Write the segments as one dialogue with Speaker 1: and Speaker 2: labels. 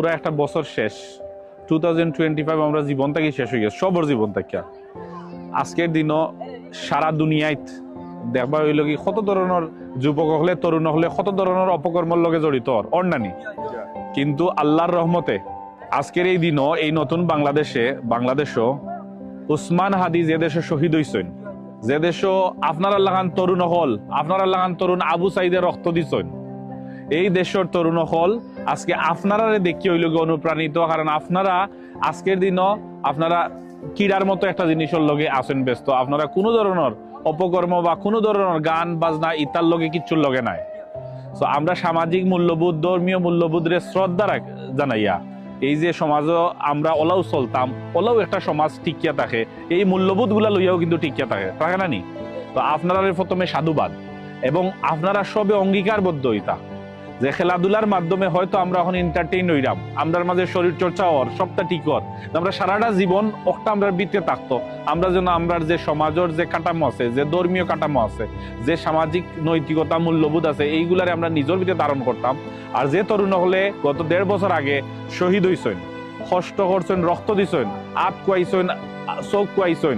Speaker 1: পুরো একটা বছর শেষ। টু থাউজেন্ড টোয়েন্টি ফাইভ আমরা জীবন থেকে শেষ হয়ে গেছে, সবর জীবন থেকে। আজকের দিনও সারা দুনিয়ায় দেখবা হইল কি কত ধরনের যুবক হলে, তরুণ হলে, কত ধরনের অপকর্মের লগে জড়িত অন্যানি। কিন্তু আল্লাহর রহমতে আজকের এই দিনও, এই নতুন বাংলাদেশে, বাংলাদেশও উসমান হাদি যে দেশে শহীদ হইছেন, যে দেশও আপনার আল্লাহান তরুণ হল, আপনার আল্লাহান তরুণ আবু সাইদের রক্ত দিছেন, এই দেশের তরুণ হল আজকে আপনারা দেখি হইল গিয়ে অনুপ্রাণিত, কারণ আপনারা আজকের দিনও আপনারা কিরার মতো একটা জিনিসের লগে আসেন ব্যস্ত। আপনারা কোনো ধরনের অপকর্ম বা কোনো ধরনের গান, বাজনা, ইত্যার লগে কিচ্ছুর লগে নাই। তো আমরা সামাজিক মূল্যবোধ, ধর্মীয় মূল্যবোধরে শ্রদ্ধা জানাইয়া, এই যে সমাজও আমরা ওলাও চলতাম, ওলাও একটা সমাজ টিকিয়া থাকে। এই মূল্যবোধগুলা লইয়াও কিন্তু টিকিয়া থাকে থাকে না নি? তো আপনারা প্রথমে সাধুবাদ, এবং আপনারা সবে অঙ্গীকারবদ্ধ হইতা। যে খেলাধুলার মাধ্যমে হয়তো আমরা এখন এন্টারটেইন হইরাম আমরার মাঝে শরীর চর্চা হওয়ার, সবটা ঠিক হওয়ার। আমরা সারাটা জীবন একটা আমরা বৃত্তে থাকতো। আমরা যেন আমরা যে সমাজের যে কাঠামো আছে, যে ধর্মীয় কাঠামো আছে, যে সামাজিক নৈতিকতা মূল্যবোধ আছে, এইগুলারে আমরা নিজের ভিতরে ধারণ করতাম। আর যে তরুণ হলে গত দেড় বছর আগে শহীদ হইছেন, কষ্ট করছেন, রক্ত দিছেন আপ কুয়াইছেন, চোখ কুয়াইছেন,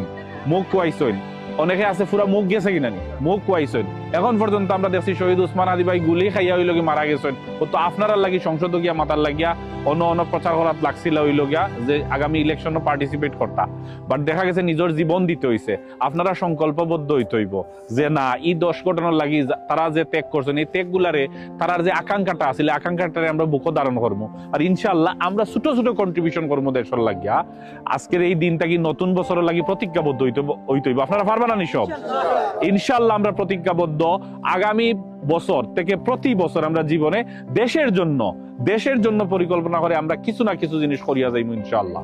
Speaker 1: মুখ কুয়াইছেন, অনেকে আছে পুরা মুখ গেছে কিনা? মুখ কুয়াইছেন। এখন পর্যন্ত আমরা দেখছি শহীদ উসমান আদি ভাই গুলি খাইয়া হইল গিয়ে মারা গেছেন। ও তো আপনারা লাগি সংসদ গিয়া মাতার লাগিয়া অন্য অন্য প্রচার করাত লাগছিল হইল গিয়া যে আগামী ইলেকশনে পার্টিসিপেট করতা। বাট দেখা গেছে নিজের জীবন দিতে হইছে। আপনারা সংকল্পবদ্ধ হইতে হইব যে না ই দশ ঘটনার লাগি তারা যে ত্যাগ করছেন, এই ত্যাগ গুলারে তারার যে আকাঙ্ক্ষাটা এই আকাঙ্ক্ষাটারে আমরা বুক ধারণ করব। আর ইনশাল্লাহ আমরা ছোট ছোট কন্ট্রিবিউশন করব দেশের লাগিয়া। আজকের এই দিনটা কি নতুন বছরের লাগি প্রতিজ্ঞাবদ্ধ হইতে হইতে হইব? আপনারা পারবেন না নি সব ইনশাল্লাহ আমরা প্রতিজ্ঞাবদ্ধ আগামী বছর থেকে প্রতি বছর আমরা জীবনে দেশের জন্য দেশের জন্য পরিকল্পনা করে আমরা কিছু না কিছু জিনিস করিয়া যাইব ইনশাল্লাহ